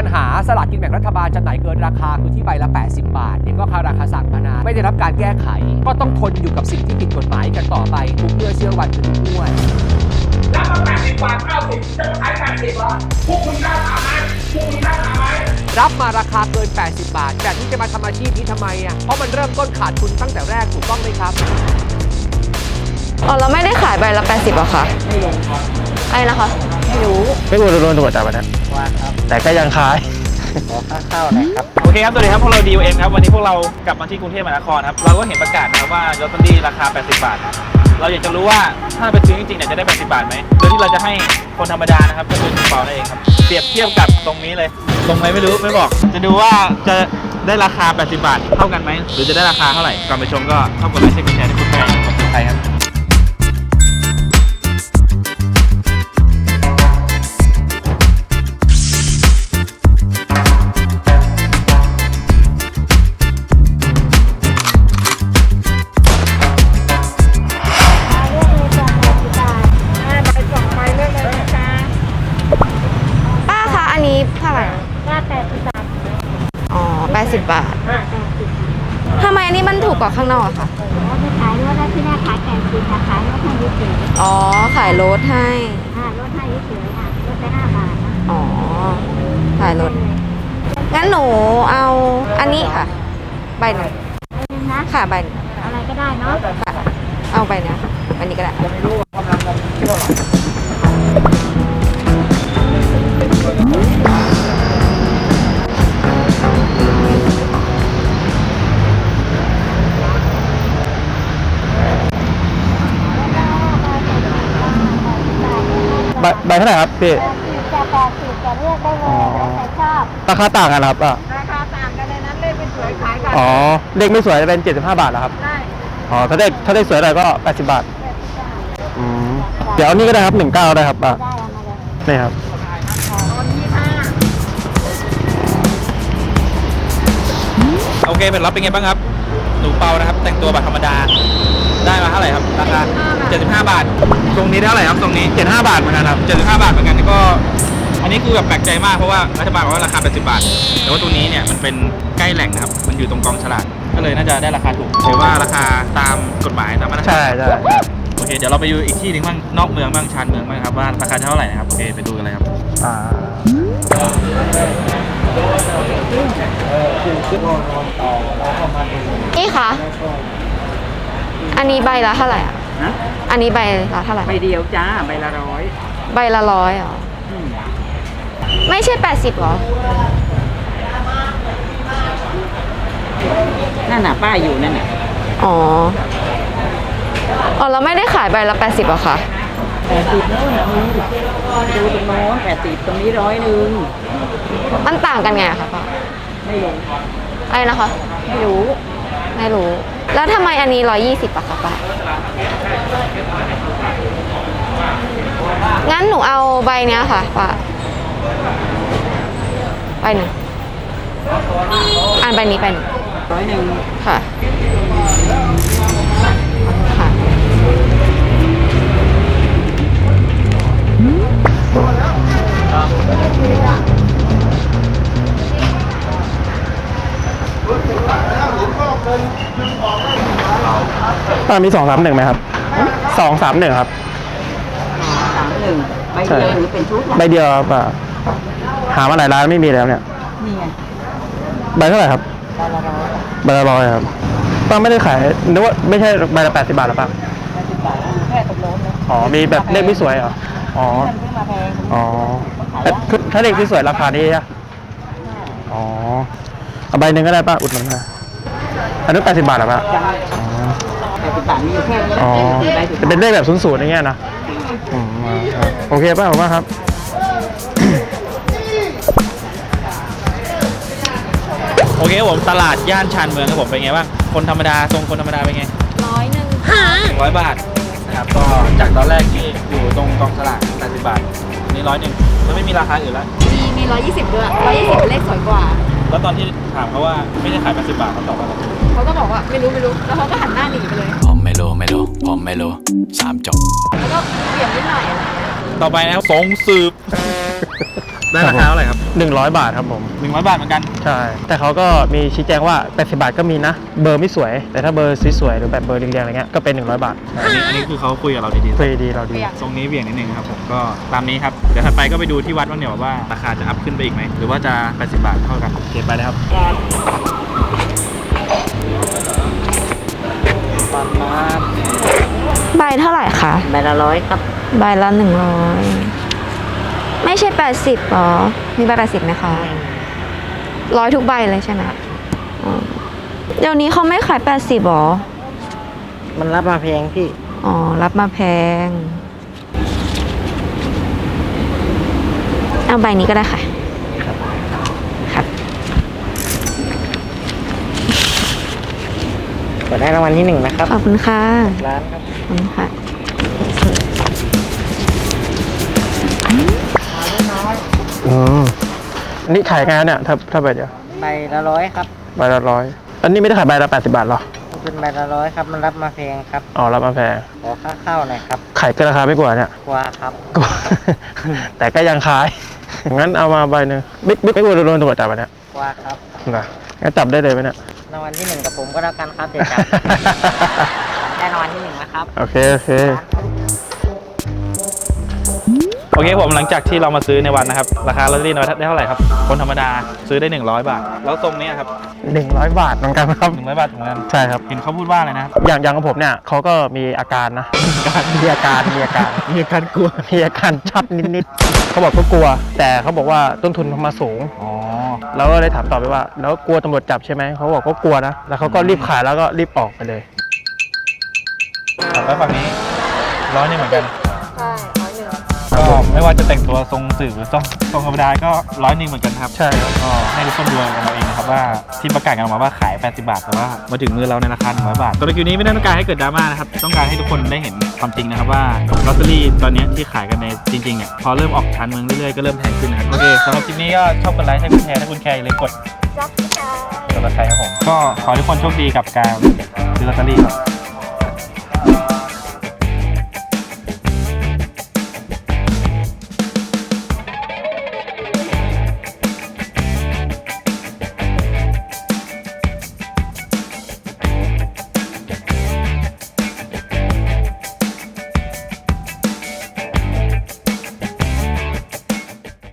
ปัญหาสลากกินแบ่งรัฐบาลจำหน่ายเกินราคาคือที่ใบละ 80 บาทเนี่ยก็คาราคาสั่งมานานไม่ได้รับการแก้ไข ก็ต้องทนอยู่กับสิ่งที่ผิดกฎหมายกันต่อไปทุกเมื่อเชื่อวันจนทุกงวดรับมาแปดสิบบาทเก้าสิบจะมาขายแปดสิบเหรอพวกคุณกล้าถามไหมพวกคุณกล้าถามไหมรับมาราคาเกิน 80 บาทแบบนี้จะมาทำอาชีพนี้ทำไมอะเพราะมันเริ่มต้นขาดทุนตั้งแต่แรกถูกต้องไหมครับอ๋อเราไม่ได้ขายใบละ 80หรอคะไม่รู้ไอ้นะคะ ไม่รู้ไม่ควรโดนตรวจจับนะแต่ก็ยังขายโอเคครับสวัสดีครับพวกเรา DOM ครับวันนี้พวกเรากลับมาที่กรุงเทพมหานครครับเราก็เห็นประกาศนะครับว่าลอตเตอรี่ราคา 80 บาทเราอยากจะรู้ว่าถ้าไปซื้อจริงๆเนี่ยจะได้ 80 บาทไหมโดยที่เราจะให้คนธรรมดานะครับก็คือคุณเปานั่นเองครับเปรียบเทียบกับตรงนี้เลย ตรงไหนไม่รู้ไม่บอก จะดูว่าจะได้ราคา 80 บาทเท่ากันไหมหรือจะได้ราคาเท่าไหร่ก่อนไปชมก็เข้ากดไลค์กดแชร์ให้คุณแม่ขอบคุณใครครับ 90 บาททำไมอันนี้มันถูกกว่าข้างนอกอะคะขายรถได้ที่แม่ขายแกงกินนะคะรถให้ยืดเฉยอ๋อ ขายรถให้ อ่ารถให้ยืดเฉยค่ะรถได้ห้าบาทนะอ๋อ ขายรถ งั้นหนูเอาอันนี้ค่ะ ใบหนึ่งนะค่ะใบอะไรก็ได้เนาะ ค่ะ เอาใบเนี้ยอันนี้ก็ได้ ใบใบเท่าไหร่ครับพี่จะแปดสิบจะเลือกได้เลยแล้วแต่ชอบ ราคาต่างกันเหรอครับอะราคาต่างกันในนั้นเลขเป็นสวยขายกันอ๋อเลขไม่สวยจะเป็น 75 บาทเหรอครับ ได้อ๋อถ้าเลขถ้าเลขสวยหน่อยก็ 80บาทอืม เดี๋ยวเอานี่ก็ได้ครับ 19ได้ครับอะได้เอามาเลยนี่ครับคนยี่ห้าโอเคเป็นรับเป็นไงบ้างครับ หนูเปานะครับ แต่งตัวแบบธรรมดา ได้มาเท่าไหร่ครับราคา75 บาท ตรงนี้เท่าไหร่ครับตรงนี้ 75 บาทเหมือนกันครับ75 บาทเหมือนกันก็ อันนี้คือแบบแปลกใจมากเพราะว่ารัฐบาลบอกว่าราคา 80 บาท แต่ว่าตรงนี้เนี่ยมันเป็นใกล้แหล่งนะครับมันอยู่ตรงกองฉลากก็เลยน่าจะได้ราคาถูกถือว่าราคาตามกฎหมายตามมาตรฐาน ใช่ใช่โอเคเดี๋ยวเราไปดูอีกที่หนึงบ้างนอกเมืองบ้างชานเมืองบ้างครับว่าราคาเท่าไหร่นะครับโอเคไปดูกันเลยครับอ่านี่ค่ะ อันนี้ใบละเท่าไหร่อะอันนี้ใบละเท่าไหร่ ใบเดียวจ้าใบละร้อยใบละร้อยเหรอไม่ใช่แปดสิบหรอ นั่นน่ะป้ายอยู่นั่นน่ะอ๋อ อ๋อ เราไม่ได้ขายใบละแปดสิบหรอคะ แปดสิบโน่นนี่ดูตรงโน้นแปดสิบตรงนี้ร้อยหนึ่งมันต่างกันไงอะคะป้าไม่ลงอะไรนะคะ ไม่รู้ ไม่รู้ แล้วทำไมอันนี้ร้อยยี่สิบอะคะป้างั้นหนูเอาใบเนี้ยค่ะป้าใบหนึ่งอ่านใบนี้ใบหนึ่งร้อยหนึ่งค่ะค่ะ ป้ามี231ไหมครับ231ครับ สามหนึ่งใบเดียวหรือเป็นชุดล่ะใบเดียวครับอะหามาหลายร้านไม่มีแล้วเนี่ย นี่ไงใบเท่าไหร่ครับ ใบละร้อยใบละร้อยครับป้าไม่ได้ขายนึกว่าไม่ใช่ใบละ80บาทหรอป้าแปดสิบบาทแค่ตรงโน้นเลยอ๋อ มีแบบเลขไม่สวยเหรอ อ๋อฉันซื้อมาแพงอ๋อแต่คือถ้าเลขที่สวยราคานี้อะอ๋อ เอาใบหนึ่งก็ได้ป้าอุดหนุนมาอันนี้80บาทเหรอป้าจ้าอ๋อแปด สิบบาทมีอยู่แค่นี้อ๋อสี่ใบสิบจะเป็นเลขแบบศูนย์ๆอย่างเงี้ยนะอืมครับโอเคป้าขอบคุณมากครับ โอเคครับผมตลาดย่านชานเมืองครับผมเป็นไงบ้างคนธรรมดาทรงคนธรรมดาเป็นไงร้อยหนึ่งหนึ่งร้อยบาทนะครับก็จากตอนแรกที่อยู่ตรงกองสลาก80บาทอันนี้ร้อยหนึ่งแล้วไม่มีราคาอื่นแล้ว มีมีร้อยยี่สิบด้วยร้อยยี่สิบเลขสวยกว่า แล้วตอนที่ถามเขาว่าไม่ได้ขาย80บาทเขาตอบว่าอะไรเขาก็บอกว่าไม่รู้ไม่รู้ แล้วเขาก็หัน ผมไม่รู้สามจบ แล้วก็เปลี่ยนนิดหน่อยต่อไปนะครับสงสืบได้ราคาเท่าไหร่ครับหนึ่งร้อยบาทครับผม หนึ่งร้อยบาทเหมือนกันใช่ แต่เขาก็มีชี้แจงว่า 80 บาทก็มีนะ เบอร์ไม่สวย แต่ถ้าเบอร์สวยๆหรือแบบเบอร์เรียงๆอะไรเงี้ย ก็เป็น 100 บาทอันนี้อันนี้คือเขาคุยกับเราดีฟรีดีเราดี ๆทรงนี้เบี่ยงนิดนึงครับผมก็ตามนี้ครับ เดี๋ยวถัดไปก็ไปดูที่วัดว่างเดี๋ยวว่าราคาจะอัพขึ้นไปอีกไหมหรือว่าจะ80บาทเท่ากันโอเคไปเลยครับใบ เท่าไหร่คะใบละร้อยครับ ใบละหนึ่งร้อยไม่ใช่แปดสิบหรอมีใบแปดสิบไหมคะร้อยทุกใบเลยใช่ไหมอ๋อเดี๋ยวนี้เขาไม่ขายแปดสิบหรอ มันรับมาแพงพี่ อ๋อ รับมาแพง เอาใบนี้ก็ได้ค่ะ ครับเปิดได้รางวัลที่หนึ่งนะครับ ขอบคุณค่ะร้านครับ ขอบคุณค่ะอืมอันนี้ขายไงานเนี่ยถ้าถ้าใบเดียวใบละร้อยครับ ใบละร้อยอันนี้ไม่ได้ขายใบละ80บาทหรอเป็นใบละร้อยครับ มันรับมาแพงครับอ๋อรับมาแพงขอค่าข้าวหน่อยครับขายเกินราคาไม่กว่าเนี่ยกว่าครับกลัวแต่ก็ยังขายงั้นเอามาใบหนึ่งไม่ไม่ไม่กลัวโดนตำรวจจับอะเนี่ยกว่าครับนะงั้นจับได้เลยไหมเนี่ยรางวัลที่หนึ่งกับผมก็แล้วกันครับเดี๋ยวจับ ได้รางวัลที่หนึ่งนะครับ โอเค โอเค โอเคผมหลังจากที่เรามาซื้อในวันนะครับ ราคาลอตเตอรี่ในวันได้เท่าไหร่ครับ คนธรรมดาซื้อได้ 100 บาท แล้วทรงเนี้ยครับหนึ่งร้อยบาทเหมือนกันครับ100บาทเหมือนกันใช่ครับ เห็นเขาพูดว่าอะไรนะครับอย่างอย่างของผมเนี่ยเขาก็มีอาการนะ มีอาการ มีอาการ มีอาการกลัว มีอาการชัดนิดๆเขาบอกก็กลัว แต่เขาบอกว่าต้นทุนมาสูง อ๋อแล้วก็เลยถามต่อไปว่า แล้วกลัวตำรวจจับใช่ไหม เขาบอกก็กลัวนะ แล้วเขาก็รีบขายแล้วก็รีบออกไปเลย แล้วฝั่งนี้ร้อยหนึงเหมือนกัน ใช่ร้อยหนึ่งก็ไม่ว่าจะแต่งตัวทรงสื่อหรือทรงทรงธรรมดาก็ร้อยหนึ่งเหมือนกันครับใช่ครับก็ให้ทุกคนดูกันเอาเองนะครับว่าที่ประกาศกันออกมาว่าขาย 80 บาท แต่ว่ามาถึงมือเราในราคา100บาทตัวรีวิวนี้ไม่ได้ต้องการให้เกิดดราม่านะครับต้องการให้ทุกคนได้เห็นความจริงนะครับว่าลอตเตอรี่ตอนเนี้ยที่ขายกันในจริงๆเนี่ยพอเริ่มออกชานเมืองเรื่อยๆก็เริ่มแพงขึ้นนะครับโอเคสำหรับคลิปนี้ก็ชอบกดไลค์ให้คุณแชร์ถ้าคุณแชร์อย่าลืมกด จับค่ะ กดติดตามครับผมก็ขอให้ทุกคนโชคดีกับการซื้อลอตเตอรี่ครับ